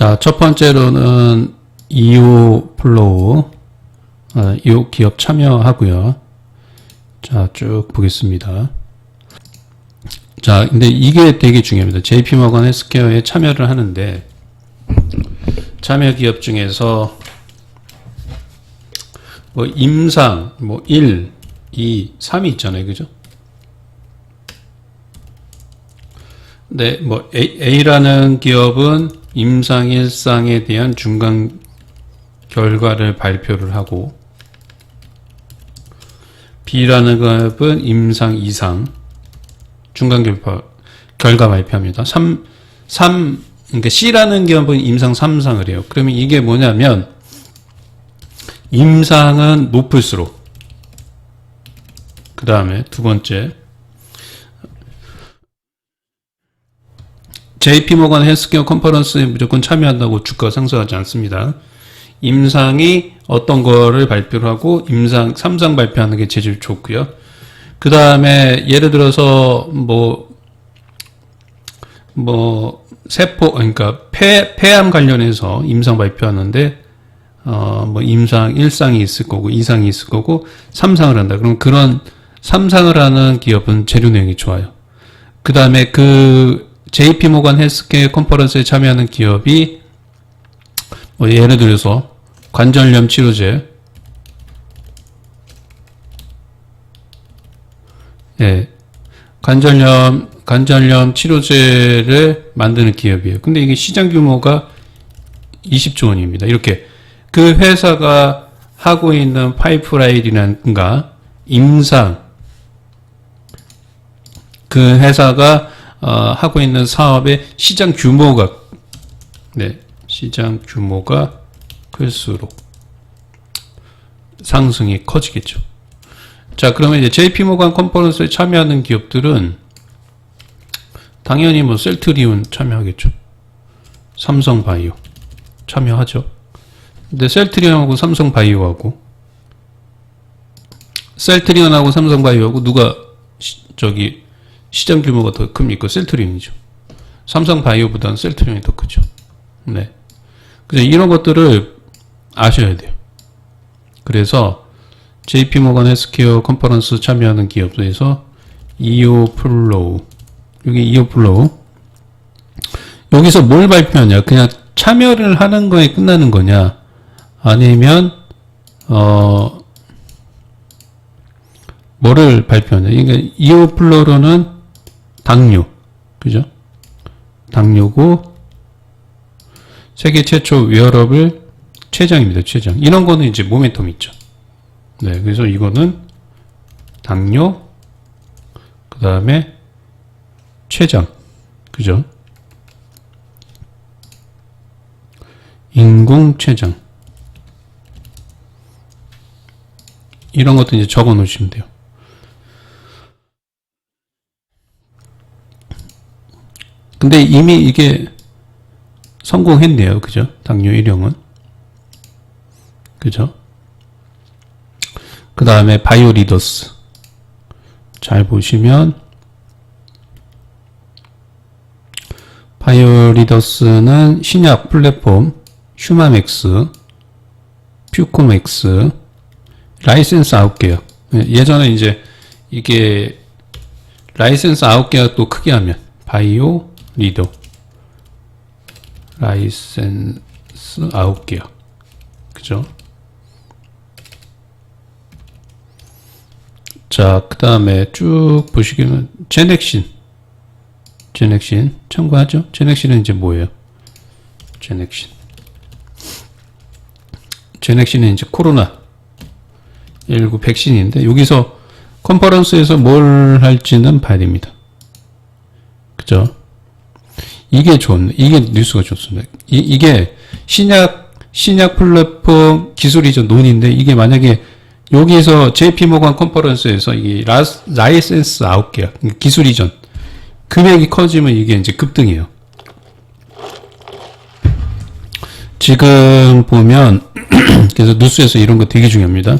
자, 첫 번째로는 이오 플로우, 어, 이 기업 참여하고요. 자, 쭉 보겠습니다. 자, 근데 이게 되게 중요합니다. JP 모건 헬스케어에 참여를 하는데, 참여 기업 중에서, 뭐, 임상, 뭐, 1, 2, 3이 있잖아요. 그죠? 네, 뭐, A, A라는 기업은 임상 일상에 대한 중간 결과를 발표를 하고, B라는 기업은 임상 이상, 중간 결과, 결과 발표합니다. 3, 3, 그러니까 C라는 기업은 임상 3상을 해요. 그러면 이게 뭐냐면, 임상은 높을수록, 그 다음에 두 번째, JP 모건 헬스케어 컨퍼런스에 무조건 참여한다고 주가가 상승하지 않습니다. 임상이 어떤 거를 발표를 하고 임상 3상 발표하는 게 제일 좋고요. 그 다음에 예를 들어서 뭐, 뭐, 세포, 그러니까 폐, 폐암 관련해서 임상 발표하는데, 어, 뭐 임상 1상이 있을 거고, 2상이 있을 거고, 3상을 한다. 그럼 그런 3상을 하는 기업은 재료 내용이 좋아요. 그 다음에 그 JP 모건 헬스케어 컨퍼런스에 참여하는 기업이 뭐 예를 들어서 관절염 치료제, 예, 관절염 관절염 치료제를 만드는 기업이에요. 근데 이게 시장 규모가 20조 원입니다. 이렇게 그 회사가 하고 있는 파이프라인이라든가 임상 그 회사가 어, 하고 있는 사업의 시장 규모가 네 시장 규모가 클수록 상승이 커지겠죠. 자 그러면 이제 JP 모건 컨퍼런스에 참여하는 기업들은 당연히 뭐 셀트리온 참여하겠죠. 삼성바이오 참여하죠. 근데 셀트리온하고 삼성바이오하고 셀트리온하고 삼성바이오하고 누가 시, 저기 시장 규모가 더 큽니까? 셀트리온이죠. 삼성바이오보다는 셀트리온이 더 크죠. 네. 그래서 이런 것들을 아셔야 돼요. 그래서 JP 모건 헬스케어 컨퍼런스 참여하는 기업에서 이오 플로우 여기 이오 플로우 여기서 뭘 발표하냐? 그냥 참여를 하는 거에 끝나는 거냐? 아니면 어 뭐를 발표하냐? 그러니까 이오 플로우로는 당뇨, 그죠? 당뇨고 세계 최초 웨어러블 췌장입니다. 췌장. 이런 거는 이제 모멘텀 있죠. 네, 그래서 이거는 당뇨, 그 다음에 췌장, 그죠? 인공 췌장. 이런 것도 이제 적어 놓으시면 돼요. 근데 이미 이게 성공했네요. 그죠? 당뇨 1형은. 그죠? 그 다음에 바이오리더스. 잘 보시면, 바이오리더스는 신약 플랫폼, 휴마맥스, 퓨코맥스, 라이센스 9개요. 예전에 이제 이게 라이센스 9개가 또 크게 하면, 바이오, 리더 라이센스 9개요. 그죠? 자, 그 다음에 쭉 보시기는 제넥신. 제넥신. 참고하죠? 제넥신은 이제 뭐예요? 제넥신. 제넥신은 이제 코로나 19 백신인데, 여기서 컨퍼런스에서 뭘 할지는 봐야 됩니다. 그죠? 이게 좋네. 이게 뉴스가 좋습니다. 이, 게 신약 신약 플랫폼 기술이죠 논인데 이게 만약에 여기서 JP 모건 컨퍼런스에서 이 라스, 라이센스 9개야 기술 이전 금액이 커지면 이게 이제 급등이에요. 지금 보면 그래서 뉴스에서 이런 거 되게 중요합니다.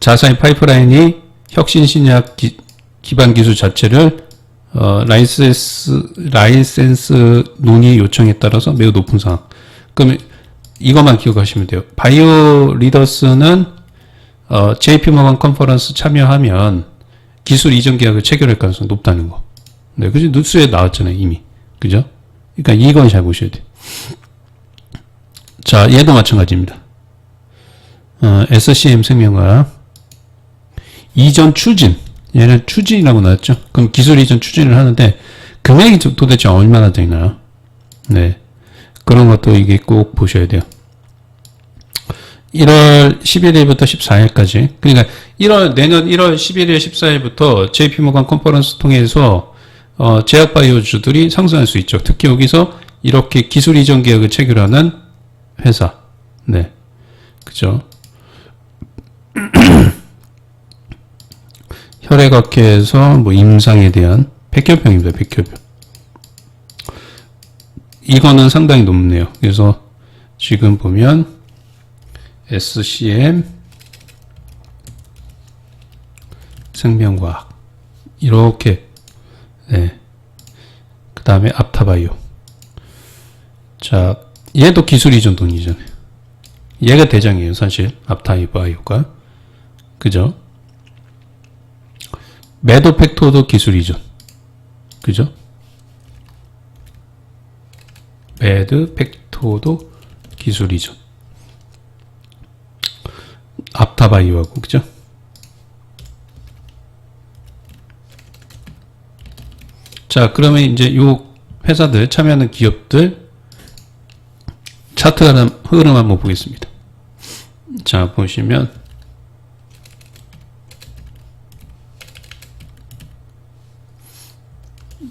자사의 파이프라인이 혁신 신약 기, 기반 기술 자체를 어, 라이센스, 라이센스 논의 요청에 따라서 매우 높은 상황. 그러면 이것만 기억하시면 돼요. 바이오 리더스는 어, JP 모건 컨퍼런스 참여하면 기술 이전 계약을 체결할 가능성이 높다는 거. 네, 그죠? 뉴스에 나왔잖아요, 이미. 그죠? 그러니까 이건 잘 보셔야 돼요. 자, 얘도 마찬가지입니다. 어, SCM 생명과 이전 추진. 얘는 추진이라고 나왔죠. 그럼 기술 이전 추진을 하는데 금액이 도- 도대체 얼마나 되나요? 네. 그런 것도 이게 꼭 보셔야 돼요. 1월 11일부터 14일까지. 그러니까 1월 내년 1월 11일 14일부터 JP 모건 컨퍼런스 통해서 어, 제약 바이오주들이 상승할 수 있죠. 특히 여기서 이렇게 기술 이전 계약을 체결하는 회사. 네. 그죠? 혈액학회에서 뭐 임상에 대한 백혈병입니다. 백혈병. 이거는 상당히 높네요. 그래서 지금 보면 SCM 생명과학 이렇게 네. 그 다음에 앞타바이오 자 얘도 기술 이전 돈이잖아요 얘가 대장이에요 사실 앞타바이오가 그죠 매도 팩토도 기술 이전 그죠 매드 팩토도 기술 이전 앞타바이오하고 그죠? 자 그러면 이제 요 회사들 참여하는 기업들 차트 흐름 한번 보겠습니다. 자 보시면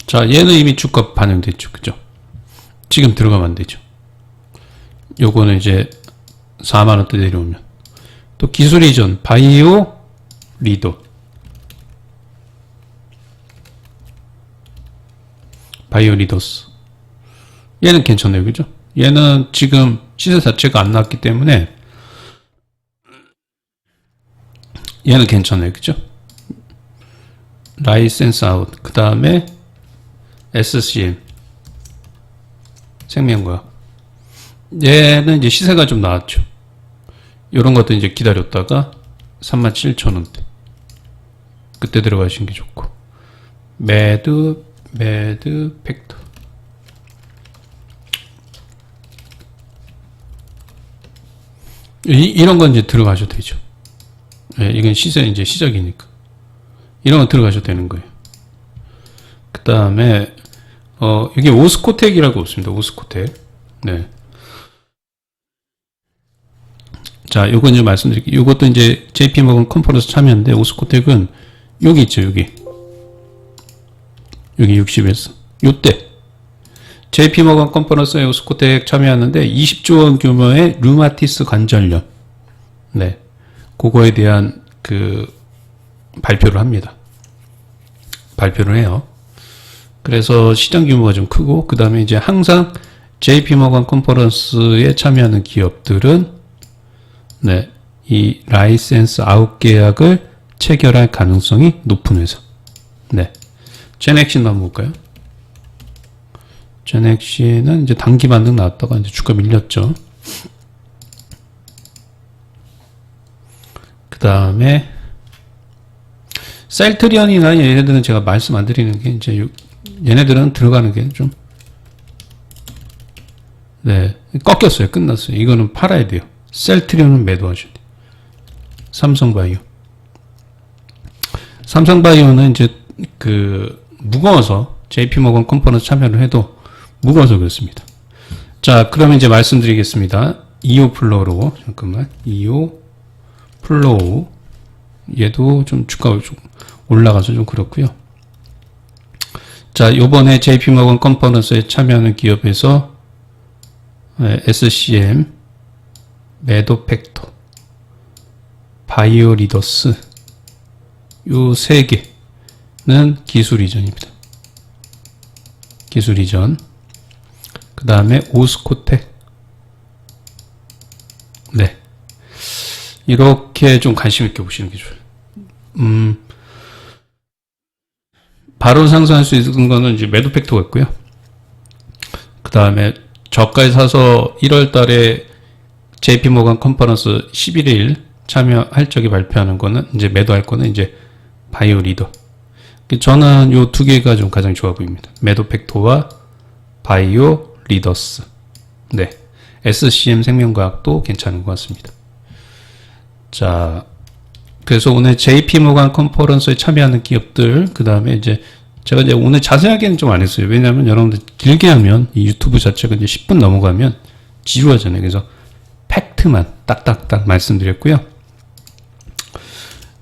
자 얘는 이미 주가 반영됐죠. 그죠? 지금 들어가면 안 되죠. 요거는 이제 4만원대 내려오면. 또 기술 이전 바이오 리더. 바이오 리더스. 얘는 괜찮아요. 그죠? 얘는 지금 시세 자체가 안 나왔기 때문에 얘는 괜찮아요. 그죠? 라이센스 아웃. 그 다음에 SCM 생명과학 얘는 이제 시세가 좀 나왔죠 이런 것도 이제 기다렸다가 37,000원대. 그때 들어가시는 게 좋고. 매드, 매드, 팩터. 이, 이런 건 이제 들어가셔도 되죠. 예, 이건 시세 이제 시작이니까. 이런 건 들어가셔도 되는 거예요. 그 다음에, 어, 여기 오스코텍이라고 없습니다. 오스코텍. 네. 자, 요거 이제 말씀드릴게요. 요것도 이제 JP 모건 컨퍼런스 참여인데 오스코텍은 여기 있죠, 여기. 여기 60에서. 요때 JP 모건 컨퍼런스에 오스코텍 참여하는데 20조 원 규모의 류마티스 관절염. 네. 그거에 대한 그 발표를 합니다. 발표를 해요. 그래서 시장 규모가 좀 크고 그 다음에 이제 항상 JP 모건 컨퍼런스에 참여하는 기업들은 네, 이 라이센스 아웃 계약을 체결할 가능성이 높은 회사. 네. 제넥신도 한번 볼까요? 제넥신은 이제 단기 반등 나왔다가 이제 주가 밀렸죠. 그 다음에 셀트리온이나 얘네들은 제가 말씀 안 드리는 게 이제 요- 얘네들은 들어가는 게 좀 네, 꺾였어요. 끝났어요. 이거는 팔아야 돼요. 셀트리온은 매도하셔야 돼요. 삼성바이오. 삼성바이오는 이제 그 무거워서 JP모건 컨퍼런스 참여를 해도 무거워서 그렇습니다. 자, 그러면 이제 말씀드리겠습니다. 이오 플로우로 잠깐만 이오 플로우 얘도 좀 주가가 좀 올라가서 좀 그렇고요. 자, 요번에 JP모건 컨퍼런스에 참여하는 기업에서 네, SCM, 매도팩토, 바이오리더스 요 세 개는 기술 이전입니다. 기술 이전. 그 다음에 오스코텍. 네. 이렇게 좀 관심 있게 보시는 게 좋아요. 음, 바로 상승할 수 있는 거는 이제 매도 팩터가 있고요. 그 다음에 저가에 사서 1월 달에 JP 모간 컨퍼런스 11일 참여할 적에 발표하는 거는 이제 매도할 거는 이제 바이오 리더. 저는 요 두 개가 좀 가장 좋아 보입니다. 매도 팩토와 바이오 리더스. 네. SCM 생명과학도 괜찮은 것 같습니다. 자, 그래서 오늘 JP 모간 컨퍼런스에 참여하는 기업들, 그 다음에 이제 제가 이제 오늘 자세하게는 좀 안 했어요. 왜냐하면 여러분들 길게 하면 이 유튜브 자체가 이제 10분 넘어가면 지루하잖아요. 그래서 팩트만 딱딱딱 말씀드렸고요.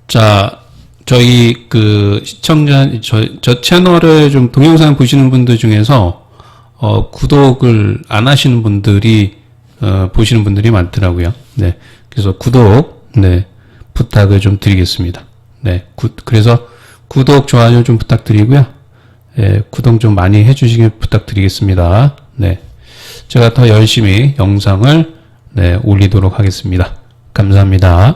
자, 저희 그 시청자, 저, 저 채널을 좀 동영상 보시는 분들 중에서 어, 구독을 안 하시는 분들이 어, 보시는 분들이 많더라고요. 네. 그래서 구독, 네. 부탁을 좀 드리겠습니다. 네. 구, 그래서 구독, 좋아요 좀 부탁드리고요. 예, 구독 좀 많이 해주시길 부탁드리겠습니다. 네. 제가 더 열심히 영상을 네, 올리도록 하겠습니다. 감사합니다.